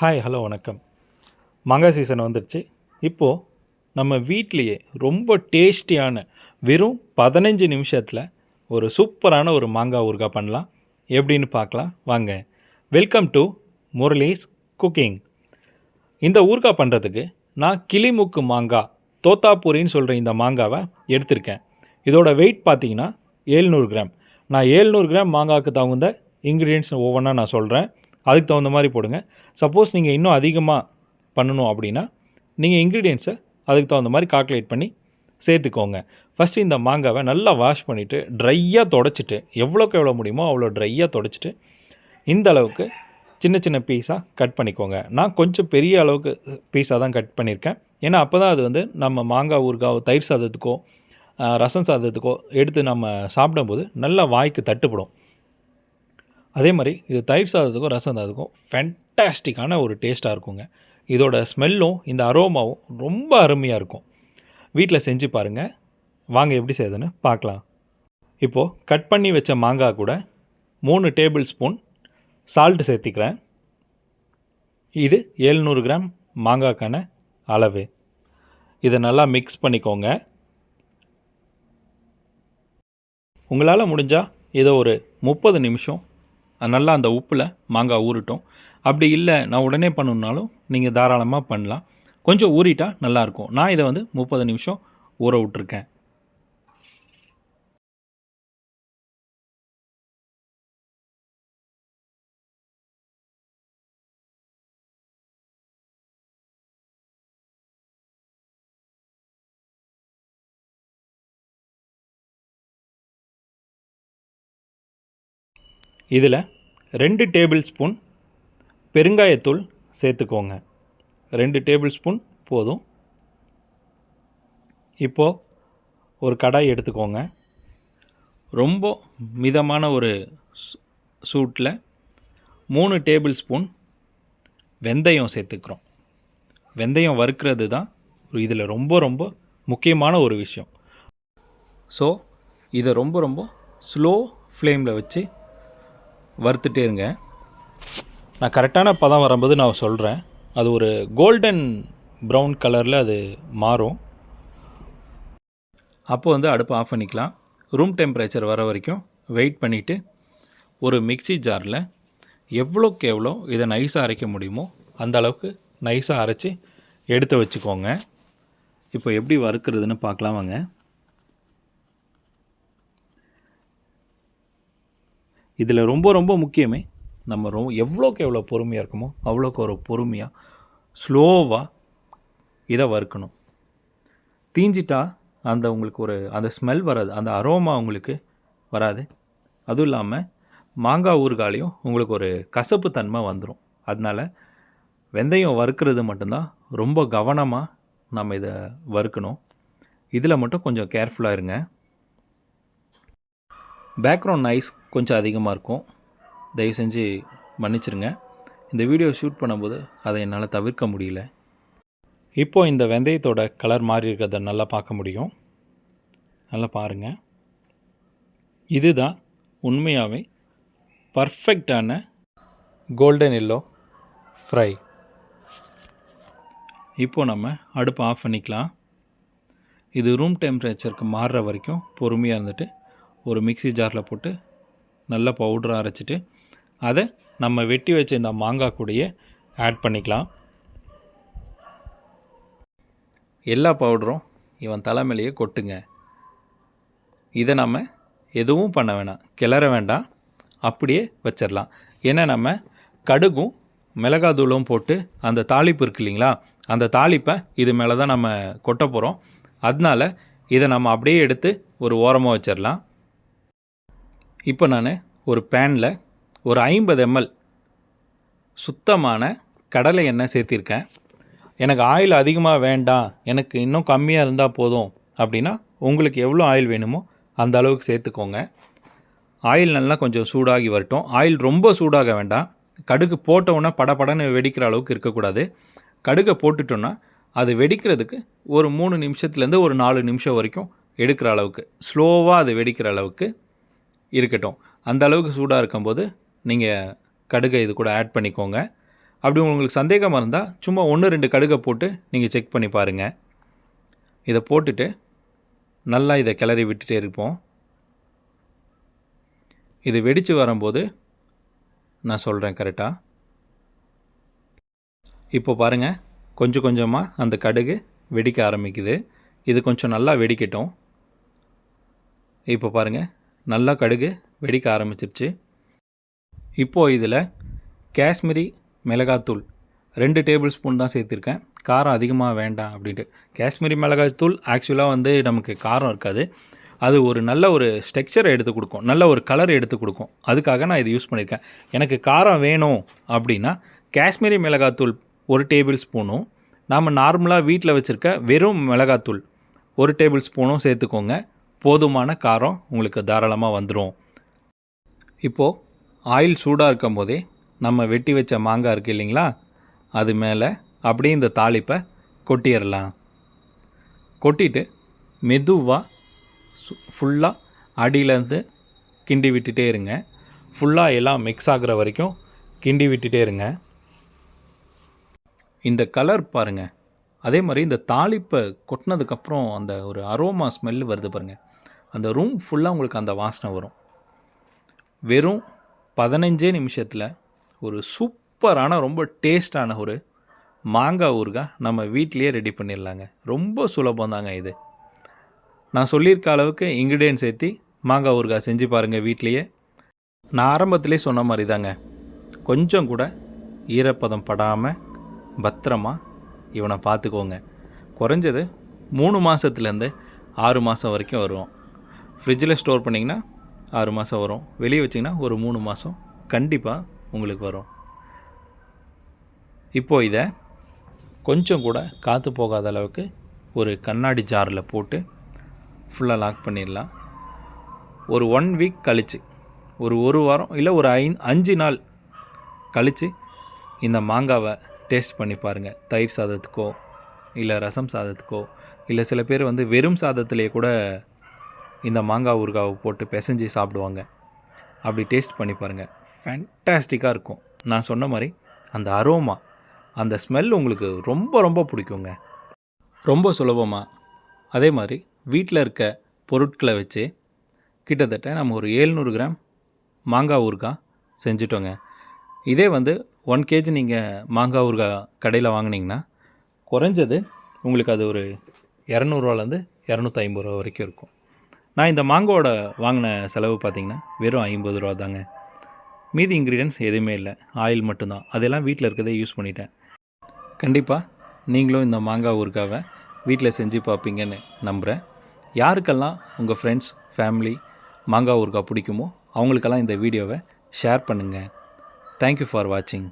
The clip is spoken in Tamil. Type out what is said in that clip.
ஹாய் ஹலோ வணக்கம். மாங்காய் சீசன் வந்துடுச்சு இப்போது நம்ம வீட்லேயே ரொம்ப டேஸ்டியான வெறும் பதினஞ்சு நிமிஷத்தில் ஒரு சூப்பரான ஒரு மாங்காய் ஊறுகாய் பண்ணலாம். எப்படின்னு பார்க்கலாம். வாங்க. வெல்கம் டு முரளிஸ் குக்கிங் இந்த ஊறுகாய் பண்ணுறதுக்கு நான் கிளிமுக்கு மாங்காய் தோத்தாப்பூரின்னு சொல்கிற இந்த மாங்காவை எடுத்திருக்கேன். இதோட வெயிட் பார்த்தீங்கன்னா ஏழ்நூறு கிராம். நான் ஏழ்நூறு கிராம் மாங்காய்க்கு தகுந்த இன்க்ரீடியன்ஸ் ஒவ்வொன்றா நான் சொல்கிறேன் அதுக்கு தகுந்த மாதிரி போடுங்க. சப்போஸ் நீங்கள் இன்னும் அதிகமாக பண்ணணும் அப்படின்னா நீங்கள் இன்க்ரீடியன்ஸை அதுக்கு தகுந்த மாதிரி கால்குலேட் பண்ணி சேர்த்துக்கோங்க. ஃபஸ்ட்டு இந்த மாங்காவை நல்லா வாஷ் பண்ணிவிட்டு ட்ரையாக தொடச்சிட்டு எவ்வளோக்கு எவ்வளோ முடியுமோ அவ்வளோ ட்ரையாக தொடச்சிட்டு இந்த அளவுக்கு சின்ன சின்ன பீஸாக கட் பண்ணிக்கோங்க. நான் கொஞ்சம் பெரிய அளவுக்கு பீஸாக தான் கட் பண்ணியிருக்கேன். ஏன்னா அப்போ தான் அது வந்து நம்ம மாங்காய் ஊறுகாய் தயிர் சாதத்துக்கோ ரசம் சாதத்துக்கோ எடுத்து நம்ம சாப்பிடும்போது நல்லா வாய்க்கு தட்டுப்படும். அதே மாதிரி இது தயிர் சாதத்துக்கும் ரசம் சாதத்துக்கும் ஃபென்டாஸ்டிக்கான ஒரு டேஸ்ட்டாக இருக்குங்க. இதோட ஸ்மெல்லும் இந்த அரோமாவும் ரொம்ப அருமையாக இருக்கும். வீட்டில் செஞ்சு பாருங்கள் வாங்க எப்படி செய்யுதுன்னு பார்க்கலாம். இப்போது கட் பண்ணி வச்ச மாங்காய் கூட மூணு டேபிள் ஸ்பூன் சால்ட்டு சேர்த்திக்கிறேன். இது எழுநூறு கிராம் மாங்காய்க்கான அளவு. இதை நல்லா மிக்ஸ் பண்ணிக்கோங்க. உங்களால் முடிஞ்சால் இதை ஒரு முப்பது நிமிஷம் நல்லா அந்த உப்பில் மாங்காய் ஊறட்டும். அப்படி இல்லை நான் உடனே பண்ணணுன்னாலும் நீங்கள் தாராளமாக பண்ணலாம். கொஞ்சம் ஊறிட்டா நல்லாயிருக்கும் நான் இதை வந்து முப்பது நிமிஷம் ஊற விட்ருக்கேன் இதில் ரெண்டு டேபிள் ஸ்பூன் பெருங்காயத்தூள் சேர்த்துக்கோங்க. ரெண்டு டேபிள் ஸ்பூன் போதும். இப்போது ஒரு கடாய் எடுத்துக்கோங்க. ரொம்ப மிதமான ஒரு சூட்டில் மூணு டேபிள் ஸ்பூன் வெந்தயம் சேர்த்துக்கிறோம். வெந்தயம் வறுக்கிறது தான் இதில் ரொம்ப ரொம்ப முக்கியமான ஒரு விஷயம். ஸோ இதை ரொம்ப ரொம்ப ஸ்லோ ஃப்ளேமில் வச்சு வறுத்துட்டே இருங்க. நான் கரெக்டான பதம் வரும்போது நான் சொல்கிறேன் அது ஒரு கோல்டன் ப்ரௌன் கலரில் அது மாறும். அப்போ வந்து அடுப்பை ஆஃப் பண்ணிக்கலாம். ரூம் டெம்பரேச்சர் வர வரைக்கும் வெயிட் பண்ணிவிட்டு ஒரு மிக்ஸி ஜாரில் எவ்வளோக்கு எவ்வளோ இதை நைஸாக அரைக்க முடியுமோ அந்த அளவுக்கு நைஸாக அரைச்சி எடுத்து வச்சுக்கோங்க. இப்போ எப்படி வறுக்கிறதுன்னு பார்க்கலாம் வாங்க. இதில் ரொம்ப ரொம்ப முக்கியமே நம்ம ரொம்ப எவ்வளோக்கு எவ்வளோ பொறுமையாக இருக்குமோ அவ்வளோக்கு ஒரு பொறுமையாக ஸ்லோவாக இதை வறுக்கணும். தீஞ்சிட்டா அந்த உங்களுக்கு ஒரு அந்த ஸ்மெல் வராது அந்த அரோமா உங்களுக்கு வராது. அதுவும் இல்லாமல் மாங்காய் ஊறுகாலையும் உங்களுக்கு ஒரு கசப்பு தன்மை வந்துடும் அதனால் வெந்தயம் வறுக்கிறது மட்டும்தான் ரொம்ப கவனமாக நம்ம இதை வறுக்கணும். இதில் மட்டும் கொஞ்சம் கேர்ஃபுல்லாக இருங்க. பேக்ரவுண்ட் நாய்ஸ் கொஞ்சம் அதிகமாக இருக்கும். தயவு செஞ்சு மன்னிச்சிருங்க. இந்த வீடியோ ஷூட் பண்ணும்போது அதை என்னால் தவிர்க்க முடியல. இப்போ இந்த வெந்தயத்தோட கலர் மாறி இருக்கிறத நல்லா பார்க்க முடியும். நல்லா பாருங்கள் இதுதான் உண்மையாகவே பர்ஃபெக்டான கோல்டன் எல்லோ ஃப்ரை இப்போது நம்ம அடுப்பை ஆஃப் பண்ணிக்கலாம். இது ரூம் டெம்பரேச்சருக்கு மாறுற வரைக்கும் பொறுமையாக இருந்துட்டு ஒரு மிக்ஸி ஜாரில் போட்டு நல்லா பவுடராக அரைச்சிட்டு அதை நம்ம வெட்டி வச்ச இந்த மாங்காய் கூடையே ஆட் பண்ணிக்கலாம். எல்லா பவுடரும் இவன் தலைமையிலேயே கொட்டுங்க. இதை நம்ம எதுவும் பண்ண வேணாம். கிளற வேண்டாம். அப்படியே வச்சிடலாம். ஏன்னா நம்ம கடுகும் மிளகாத்தூளும் போட்டு அந்த தாளிப்பு இருக்கு இல்லைங்களா? அந்த தாளிப்பை இது மேலே தான் நம்ம கொட்ட போகிறோம் அதனால இதை நம்ம அப்படியே எடுத்து ஒரு ஓரமாக வச்சிடலாம். இப்போ நான் ஒரு பேனில் ஒரு ஐம்பது எம்எல் சுத்தமான கடலை எண்ணெய் சேர்த்திருக்கேன். எனக்கு ஆயில் அதிகமாக வேண்டாம் எனக்கு இன்னும் கம்மியாக இருந்தால் போதும் அப்படின்னா உங்களுக்கு எவ்வளோ ஆயில் வேணுமோ அந்த அளவுக்கு சேர்த்துக்கோங்க. ஆயில் நல்லா கொஞ்சம் சூடாகி வரட்டும். ஆயில் ரொம்ப சூடாக வேண்டாம். கடுகு போட்டவுடனே படபடன்னு வெடிக்கிற அளவுக்கு இருக்கக்கூடாது. கடுகை போட்டுட்டோன்னா அது வெடிக்கிறதுக்கு ஒரு மூணு நிமிஷத்துலேருந்து ஒரு நாலு நிமிஷம் வரைக்கும் எடுக்கிற அளவுக்கு ஸ்லோவாக அது வெடிக்கிற அளவுக்கு இருக்கட்டும். அந்த அளவுக்கு சூடாக இருக்கும்போது நீங்கள் கடுகை இது கூட ஆட் பண்ணிக்கோங்க. அப்படி உங்களுக்கு சந்தேகமாக இருந்தால் சும்மா ஒன்று ரெண்டு கடுகை போட்டு நீங்கள் செக் பண்ணி பாருங்கள் இதை போட்டுட்டு நல்லா இதை கிளறி விட்டுட்டே இருப்போம். இது வெடித்து வரும்போது நான் சொல்கிறேன் கரெக்டாக இப்போ பாருங்கள் கொஞ்சம் கொஞ்சமாக அந்த கடுகு வெடிக்க ஆரம்பிக்குது. இது கொஞ்சம் நல்லா வெடிக்கட்டும். இப்போ பாருங்கள் நல்லா கடுகு வெடிக்க ஆரம்பிச்சிருச்சு. இப்போது இதில் காஷ்மீரி மிளகாத்தூள் ரெண்டு டேபிள் ஸ்பூன் தான் சேர்த்துருக்கேன். காரம் அதிகமாக வேண்டாம் அப்படின்ட்டு. காஷ்மீரி மிளகாத்தூள் ஆக்சுவலாக வந்து நமக்கு காரம் இருக்காது. அது ஒரு நல்ல ஒரு ஸ்ட்ரக்சரை எடுத்து கொடுக்கும். நல்ல ஒரு கலர் எடுத்து கொடுக்கும். அதுக்காக நான் இது யூஸ் பண்ணியிருக்கேன். எனக்கு காரம் வேணும் அப்படின்னா காஷ்மீரி மிளகாத்தூள் ஒரு டேபிள் ஸ்பூனும் நாம் நார்மலாக வீட்டில் வச்சுருக்க வெறும் மிளகாத்தூள் ஒரு டேபிள் ஸ்பூனும் சேர்த்துக்கோங்க. போதுமான காரம் உங்களுக்கு தாராளமாக வந்துடும் இப்போது ஆயில் சூடாக இருக்கும் போதே நம்ம வெட்டி வச்ச மாங்காய் இருக்குது இல்லைங்களா? அது மேலே அப்படியே இந்த தாளிப்பை கொட்டிடலாம் கொட்டிட்டு மெதுவாக ஃபுல்லாக அடியிலேருந்து கிண்டி விட்டுட்டே இருங்க. ஃபுல்லாக எல்லாம் மிக்ஸ் ஆகிற வரைக்கும் கிண்டி விட்டுட்டே இருங்க. இந்த கலர் பாருங்கள் அதே மாதிரி இந்த தாளிப்பை கொட்டினதுக்கப்புறம் அந்த ஒரு அரோமா ஸ்மெல் வருது பாருங்கள் அந்த ரூம் ஃபுல்லாக உங்களுக்கு அந்த வாசனை வரும். வெறும் பதினஞ்சே நிமிஷத்தில் ஒரு சூப்பரான ரொம்ப டேஸ்டான ஒரு மாங்காய் ஊறுகாய் நம்ம வீட்டிலையே ரெடி பண்ணிடலாங்க. ரொம்ப சுலபம் தாங்க இது. நான் சொல்லியிருக்க அளவுக்கு இன்க்ரீடியன்ட் சேர்த்து மாங்காய் ஊறுகாய் செஞ்சு பாருங்கள் வீட்லேயே. நான் ஆரம்பத்திலே சொன்ன மாதிரி தாங்க கொஞ்சம் கூட ஈரப்பதம் படாமல் பத்திரமா இவனை பார்த்துக்கோங்க. குறைஞ்சது மூணு மாதத்துலேருந்து ஆறு மாதம் வரைக்கும் வரும் ஃப்ரிட்ஜில் ஸ்டோர் பண்ணிங்கன்னா ஆறு மாதம் வரும். வெளியே வச்சிங்கன்னா ஒரு மூணு மாதம் கண்டிப்பாக உங்களுக்கு வரும். இப்போது இதை கொஞ்சம் கூட காற்று போகாத அளவுக்கு ஒரு கண்ணாடி ஜாரில் போட்டு ஃபுல்லாக லாக் பண்ணிடலாம். ஒரு ஒன் வீக் கழித்து ஒரு ஒரு வாரம் இல்லை ஒரு ஐ அஞ்சு நாள் கழித்து இந்த மாங்காவை டேஸ்ட் பண்ணி பாருங்கள் தயிர் சாதத்துக்கோ இல்லை ரசம் சாதத்துக்கோ இல்லை சில பேர் வந்து வெறும் சாதத்திலே கூட இந்த மாங்காய் ஊறுகாவை போட்டு பிசைஞ்சு சாப்பிடுவாங்க. அப்படி டேஸ்ட் பண்ணி பாருங்கள் ஃபேண்டாஸ்டிக்காக இருக்கும். நான் சொன்ன மாதிரி அந்த அரோமா அந்த ஸ்மெல் உங்களுக்கு ரொம்ப ரொம்ப பிடிக்குங்க. ரொம்ப சுலபமாக அதே மாதிரி வீட்டில் இருக்க பொருட்களை வச்சு கிட்டத்தட்ட நம்ம ஒரு ஏழ்நூறு கிராம் மாங்காய் ஊறுகாய் செஞ்சுட்டோங்க. இதே வந்து ஒன் கேஜி நீங்கள் மாங்காய் ஊறுகாய் கடையில் வாங்கினீங்கன்னா குறைஞ்சது உங்களுக்கு அது ஒரு இரநூறுவாலேருந்து இரநூத்தி ஐம்பது ரூபா வரைக்கும் இருக்கும். நான் இந்த மாங்காவோட வாங்கின செலவு பார்த்தீங்கன்னா வெறும் ஐம்பது ரூபா தாங்க. மீதி இன்க்ரீடியன்ஸ் எதுவுமே இல்லை. ஆயில் மட்டும்தான். அதெல்லாம் வீட்டில் இருக்கிறதே யூஸ் பண்ணிட்டேன். கண்டிப்பாக நீங்களும் இந்த மாங்காய் ஊறுகாவை வீட்டில் செஞ்சு பார்ப்பீங்கன்னு நம்புகிறேன் யாருக்கெல்லாம் உங்கள் ஃப்ரெண்ட்ஸ் ஃபேமிலி மாங்காய் ஊறுகாய் பிடிக்குமோ அவங்களுக்கெல்லாம் இந்த வீடியோவை ஷேர் பண்ணுங்கள் தேங்க்யூ ஃபார் வாட்சிங்